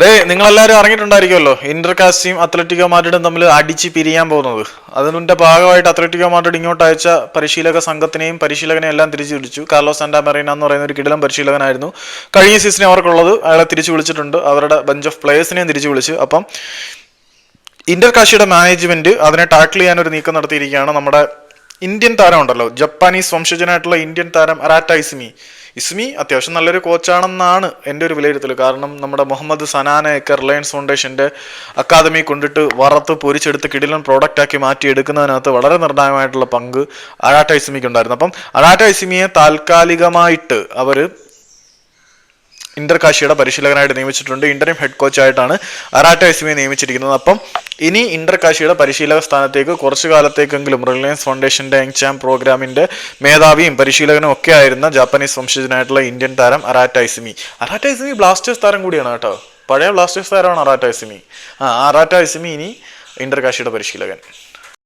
Day നിങ്ങളെല്ലാവരും അറിഞ്ഞിട്ടുണ്ടായിരിക്കുമല്ലോ. Inter കാസ്റ്റിയും Atletico മാഡ്രിഡും തമ്മിൽ അടിച്ച് പിരിയാൻ പോകുന്നത്. അതിന്റെ ഭാഗമായിട്ട് അത്ലറ്റിക്കോ മാഡ്രിഡ് ഇങ്ങോട്ട് അയച്ച പരിശീലക സംഘത്തിനെയും പരിശീലകനെയും എല്ലാം തിരിച്ചു വിളിച്ചു. കാർലോസ് സാന്റാ മെറീന എന്ന് പറയുന്ന ഒരു കിടിലം പരിശീലകനായിരുന്നു. കഴിഞ്ഞ സീസണിൽ അവർക്കുള്ളത് അയാളെ തിരിച്ചു വിളിച്ചിട്ടുണ്ട്. അവരുടെ ബഞ്ച് ഓഫ് പ്ലേയേഴ്സിനെയും തിരിച്ചു വിളിച്ചു. അപ്പം ഇന്റർ കാശിയുടെ മാനേജ്മെന്റ് അതിനെ ടാക്കിൾ ചെയ്യാൻ ഒരു നീക്കം നടത്തിയിരിക്കുകയാണ് നമ്മുടെ ഇന്ത്യൻ താരം ഉണ്ടല്ലോ. ജപ്പാനീസ് വംശജനായിട്ടുള്ള ഇന്ത്യൻ താരം അറാറ്റ ഇസ്മി അത്യാവശ്യം നല്ലൊരു കോച്ചാണെന്നാണ് എന്റെ ഒരു വിലയിരുത്തൽ. കാരണം നമ്മുടെ മുഹമ്മദ് സനാനയൊക്കെ റിലയൻസ് ഫൗണ്ടേഷന്റെ അക്കാദമി കൊണ്ടിട്ട് വറുത്ത് പൊരിച്ചെടുത്ത് കിടിലൻ പ്രോഡക്റ്റാക്കി മാറ്റി എടുക്കുന്നതിനകത്ത് വളരെ നിർണായകമായിട്ടുള്ള പങ്ക് അഴാട്ട ഇസ്മിക്ക് ഉണ്ടായിരുന്നു അപ്പം അഴാട്ട ഇസ്മിയെ താൽക്കാലികമായിട്ട് അവർ ഇന്റർ കാശിയുടെ പരിശീലകനായിട്ട് നിയമിച്ചിട്ടുണ്ട്. ഇന്റർം ഹെഡ് കോച്ചായിട്ടാണ് അറാട്ട എസ്മിയെ നിയമിച്ചിരിക്കുന്നത്. അപ്പം ഇനി ഇന്റർ കാശിയുടെ പരിശീലക സ്ഥാനത്തേക്ക് കുറച്ചു കാലത്തേക്കെങ്കിലും റിലയൻസ് ഫൗണ്ടേഷന്റെ എങ്ചാം പ്രോഗ്രാമിന്റെ മേധാവിയും പരിശീലകനും ഒക്കെ ആയിരുന്ന ജാപ്പനീസ് വംശജനായിട്ടുള്ള ഇന്ത്യൻ താരം അറാറ്റ ഇസ്മി അറാറ്റ ഇസ്മി ബ്ലാസ്റ്റേഴ്സ് താരം കൂടിയാണ് കേട്ടോ. പഴയ ബ്ലാസ്റ്റേഴ്സ് താരമാണ് അറാറ്റ ഇസ്മി ആ അറാറ്റ ഇസ്മി ഇനി ഇന്റർ കാശിയുടെ പരിശീലകൻ.